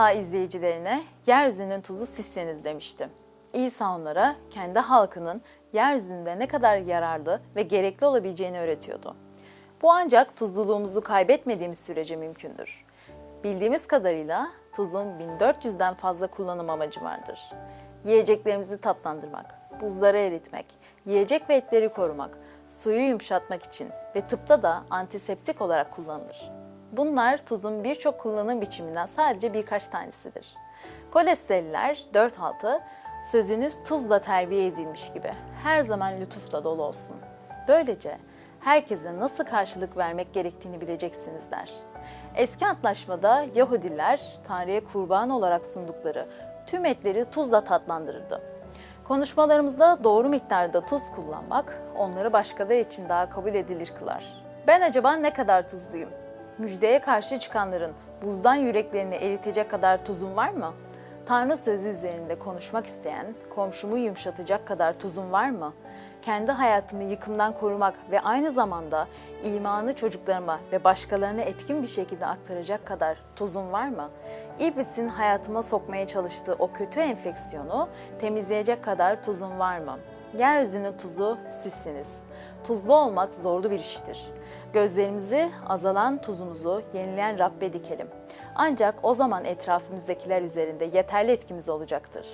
İsa izleyicilerine yeryüzünün tuzu sizseniz demişti. İsa onlara kendi halkının yeryüzünde ne kadar yararlı ve gerekli olabileceğini öğretiyordu. Bu ancak tuzluluğumuzu kaybetmediğimiz sürece mümkündür. Bildiğimiz kadarıyla tuzun 1400'den fazla kullanım amacı vardır. Yiyeceklerimizi tatlandırmak, buzları eritmek, yiyecek ve etleri korumak, suyu yumuşatmak için ve tıpta da antiseptik olarak kullanılır. Bunlar tuzun birçok kullanım biçiminden sadece birkaç tanesidir. Kolesteroliler 4-6, sözünüz tuzla terbiye edilmiş gibi her zaman lütufla dolu olsun. Böylece herkese nasıl karşılık vermek gerektiğini bileceksiniz der. Eski antlaşmada Yahudiler Tanrı'ya kurban olarak sundukları tüm etleri tuzla tatlandırırdı. Konuşmalarımızda doğru miktarda tuz kullanmak onları başkaları için daha kabul edilir kılar. Ben acaba ne kadar tuzluyum? Müjdeye karşı çıkanların buzdan yüreklerini eritecek kadar tuzum var mı? Tanrı sözü üzerinde konuşmak isteyen, komşumu yumuşatacak kadar tuzum var mı? Kendi hayatımı yıkımdan korumak ve aynı zamanda imanı çocuklarıma ve başkalarına etkin bir şekilde aktaracak kadar tuzum var mı? İblisin hayatıma sokmaya çalıştığı o kötü enfeksiyonu temizleyecek kadar tuzum var mı? Yeryüzünün tuzu sizsiniz. Tuzlu olmak zorlu bir iştir. Gözlerimizi azalan tuzumuzu yenileyen Rabbe dikelim. Ancak o zaman etrafımızdakiler üzerinde yeterli etkimiz olacaktır.